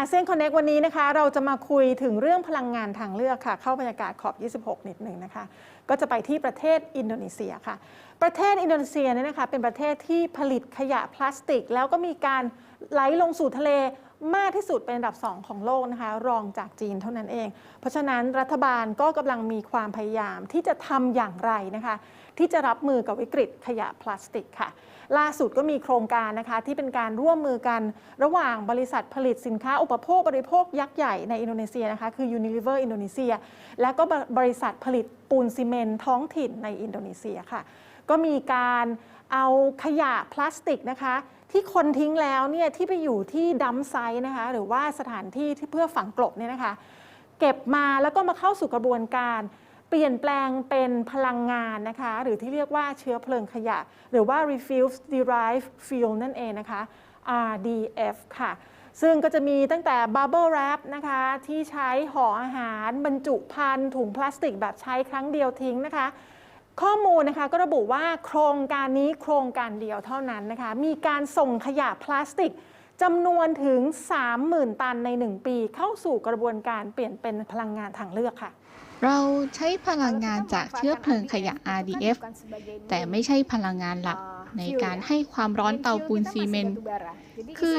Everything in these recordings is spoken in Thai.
อาเซียนคอนเน็กวันนี้นะคะ เราจะมาคุยถึงเรื่องพลังงานทางเลือกค่ะ เข้าบรรยากาศขอบ 26 นิดหนึ่งนะคะ ก็จะไปที่ประเทศอินโดนีเซียค่ะ ประเทศอินโดนีเซียเนี่ยนะคะเป็นประเทศที่ผลิตขยะพลาสติก แล้วก็มีการไหลลงสู่ทะเล มากที่สุดเป็นอันดับ 2 ของโลกนะคะ รองจากจีนเท่านั้นเอง เพราะฉะนั้นรัฐบาลก็กำลังมีความพยายามที่จะทำอย่างไรนะคะ ที่จะรับมือกับวิกฤตขยะพลาสติกค่ะ ล่าสุดก็มีโครงการนะคะที่เป็นการร่วมมือกันระหว่างบริษัทผลิตสินค้าอุปโภคบริโภคยักษ์ใหญ่ในอินโดนีเซียนะคะคือ Unilever อินโดนีเซียและก็บริษัทผลิตปูนซีเมนต์ท้องถิ่นในอินโดนีเซียค่ะ ก็มีการเอาขยะพลาสติกนะคะที่คนทิ้งแล้วเนี่ยที่ไปอยู่ที่ดัมไซต์นะคะหรือว่าสถานที่ที่เพื่อฝังกลบเนี่ยนะคะเก็บมาแล้วก็มาเข้าสู่กระบวนการเปลี่ยนแปลงเป็นพลังงานนะคะหรือที่เรียกว่าเชื้อเพลิงขยะ หรือว่า refuse derived fuel นั่นเองนะคะ RDF ค่ะซึ่งก็จะมีตั้งแต่ bubble wrap นะคะที่ใช้ห่ออาหารบรรจุภัณฑ์ถุงพลาสติกแบบใช้ครั้งเดียวทิ้งนะคะ ข้อมูลนะคะก็ระบุว่าโครงการนี้โครงการเดียวเท่านั้นนะคะมีการส่งขยะพลาสติกจำนวนถึง 30,000 ตันใน 1 ปี เข้าสู่กระบวนการเปลี่ยนเป็นพลังงานทางเลือกค่ะเราใช้พลังงานจากเชื้อเพลิงขยะ RDF แต่ไม่ใช่พลังงานหลักในการให้ความร้อนเตาปูนซีเมนต์ คือ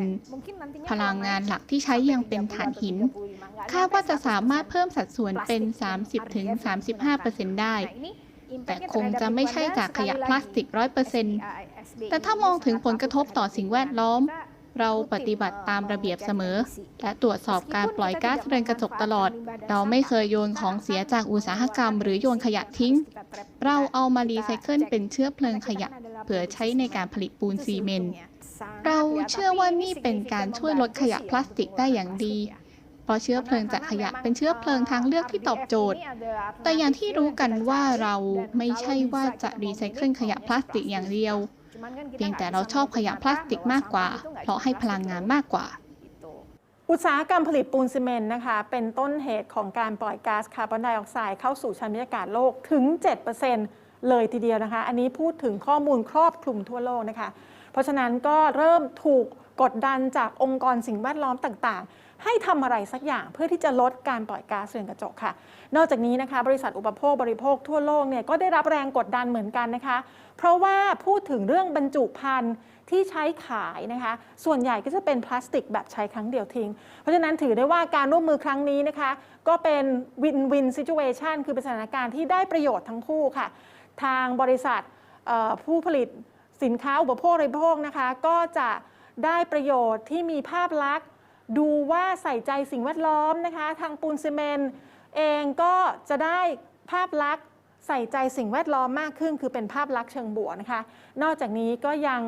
20%พลังงานหลักที่ใช้ยังเป็นถ่านหิน คาดว่าจะสามารถเพิ่มสัดส่วนเป็น 30-35%ได้ แต่คงจะไม่ใช่จากขยะพลาสติก 100%แต่ถ้ามองถึงผลกระทบต่อสิ่งแวดล้อม เราปฏิบัติตามระเบียบเสมอ และตรวจสอบการปล่อยก๊าซเรือนกระจกตลอด เราไม่เคยโยนของเสียจากอุตสาหกรรม หรือโยนขยะทิ้ง เราเอามารีไซเคิลเป็นเชื้อเพลิงขยะเพื่อใช้ในการผลิตปูนซีเมนต์เราเชื่อว่านี่เป็นการช่วยลดขยะพลาสติกได้อย่างดี เพราะเชื้อเพลิงจากขยะเป็นเชื้อเพลิงทางเลือกที่ตอบโจทย์ แต่อย่างที่รู้กันว่าเราไม่ใช่ว่าจะรีไซเคิลขยะพลาสติกอย่างเดียว เพียงแต่เราชอบขยะพลาสติกมากกว่า เพราะให้พลังงานมากกว่าอุตสาหกรรมผลิตปูนซีเมนต์นะคะ เป็นต้นเหตุของการปล่อยก๊าซคาร์บอนไดออกไซด์เข้าสู่ชั้นบรรยากาศโลกถึง 7%เลยทีเดียวนะคะ อันนี้พูดถึงข้อมูลครอบคลุมทั่วโลกนะคะ เพราะฉะนั้นก็เริ่มถูกกดดันจากองค์กรสิ่งแวดล้อมต่างๆ ให้ทำอะไรสักอย่างเพื่อที่จะลดการปล่อยก๊าซเรือนกระจกค่ะ นอกจากนี้นะคะ บริษัทอุปโภคบริโภคทั่วโลกเนี่ยก็ได้รับแรงกดดันเหมือนกันนะคะ เพราะว่าพูดถึงเรื่องบรรจุภัณฑ์ที่ใช้ขายนะคะ ส่วนใหญ่ก็จะเป็นพลาสติกแบบใช้ครั้งเดียวทิ้ง เพราะฉะนั้นถือได้ว่าการร่วมมือครั้งนี้นะคะ ก็เป็นวินวินซิจูเอชันคือเป็นสถานการณ์ที่ได้ประโยชน์ทั้งคู่ค่ะ ทางบริษัทผู้ผลิต สินค้าอุปโภคบริโภคนะคะ ก็จะได้ประโยชน์ที่มีภาพลักษณ์ ดูว่าใส่ใจสิ่งแวดล้อมนะคะ ทางปูนซีเมนต์เองก็จะได้ภาพลักษณ์ใส่ใจสิ่งแวดล้อมมากขึ้น คือเป็นภาพลักษณ์เชิงบวกนะคะ นอกจากนี้ก็ยัง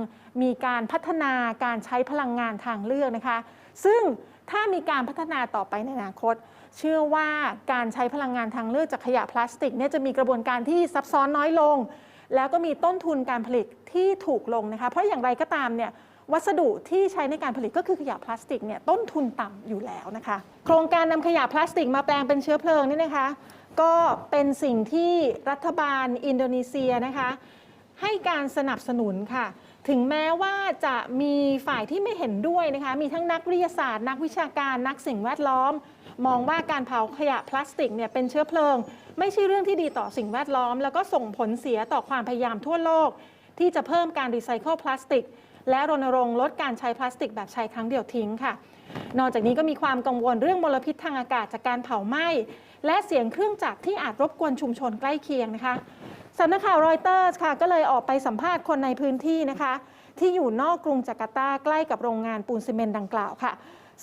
มีการพัฒนาการใช้พลังงานทางเลือกนะคะ ซึ่งถ้ามีการพัฒนาต่อไปในอนาคต เชื่อว่าการใช้พลังงานทางเลือกจากขยะพลาสติกเนี่ยจะมีกระบวนการที่ซับซ้อนน้อยลง แล้วก็มีต้นทุนการผลิตที่ถูกลงนะคะ เพราะอย่างไรก็ตามเนี่ยวัสดุที่ใช้ในการผลิตก็คือขยะพลาสติกเนี่ยต้นทุนต่ำอยู่แล้วนะคะ โครงการนำขยะพลาสติกมาแปลงเป็นเชื้อเพลิงนี่นะคะ ก็เป็นสิ่งที่รัฐบาลอินโดนีเซียนะคะ ให้การสนับสนุนค่ะ ถึงแม้ว่าจะมีฝ่ายที่ไม่เห็นด้วยนะคะ มีทั้งนักวิทยาศาสตร์ นักวิชาการ นักสิ่งแวดล้อม มองว่าการเผาขยะพลาสติกเนี่ยเป็นเชื้อเพลิง ไม่ใช่เรื่องที่ดีต่อสิ่งแวดล้อม แล้วก็ส่งผลเสียต่อความพยายามทั่วโลก ที่จะเพิ่มการรีไซเคิลพลาสติก และรณรงค์ลดการใช้พลาสติกแบบใช้ครั้งเดียวทิ้งค่ะ นอกจากนี้ก็มีความกังวลเรื่องมลพิษทางอากาศจากการเผาไหม้และเสียงเครื่องจักรที่อาจรบกวนชุมชนใกล้เคียงนะคะสำนักข่าวรอยเตอร์ค่ะก็เลยออกไปสัมภาษณ์คนในพื้นที่นะคะ ที่อยู่นอกกรุงจาการ์ตาใกล้กับโรงงานปูนซีเมนต์ดังกล่าวค่ะ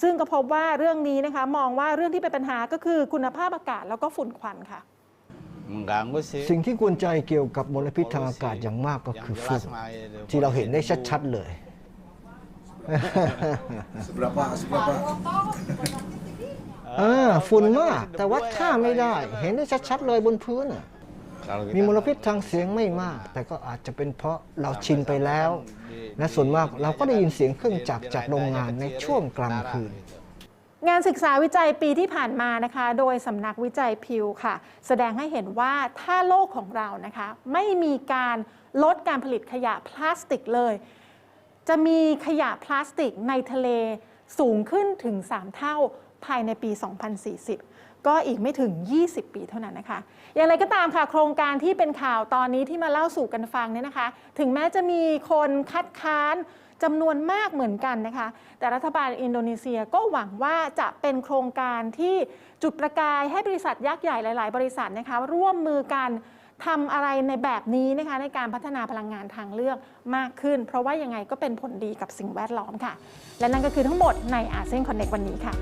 ซึ่งก็พบว่าเรื่องนี้นะคะมองว่าเรื่องที่เป็นปัญหาก็คือคุณภาพอากาศแล้วก็ฝุ่นควันค่ะ mengganggu sih. สิ่งที่กวนใจเกี่ยวกับมลพิษทางอากาศอย่างมากก็ Yang คือ jelas ฝุ่น mah itu ที่เราเห็นได้ debu. ชัดๆเลย Seberapa seberapa เออฝุ่นมาก แต่วัดค่าไม่ได้ เห็นได้ชัดๆเลยบนพื้นน่ะ Kalau kita มีมลพิษทางเสียงไม่มาก แต่ก็อาจจะเป็นเพราะเราชินไปแล้ว และส่วนมากเราก็ได้ยินเสียงเครื่องจักรจากโรงงานในช่วงกลางคืนงานศึกษาวิจัยปีที่ผ่านมานะคะ โดยสำนักวิจัยพิวค่ะ แสดงให้เห็นว่าถ้าโลกของเรานะคะ ไม่มีการลดการผลิตขยะพลาสติกเลย จะมีขยะพลาสติกในทะเลสูงขึ้นถึง 3 เท่าภายในปี 2040 ก็อีกไม่ถึง 20 ปีเท่านั้นนะคะ อย่างไรก็ตามค่ะ โครงการที่เป็นข่าวตอนนี้ที่มาเล่าสู่กันฟังเนี่ยนะคะ ถึงแม้จะมีคนคัดค้านจำนวนมากเหมือนกันนะคะ แต่รัฐบาลอินโดนีเซียก็หวังว่าจะเป็นโครงการที่จุดประกายให้บริษัทยักษ์ใหญ่หลาย ๆ บริษัทนะคะ ร่วมมือกันทำอะไรในแบบนี้นะคะในการพัฒนาพลังงานทางเลือกมากขึ้น เพราะว่ายังไงก็เป็นผลดีกับสิ่งแวดล้อมค่ะ และนั่นก็คือทั้งหมดในอาเซียนคอนเน c t วันนี้ค่ะ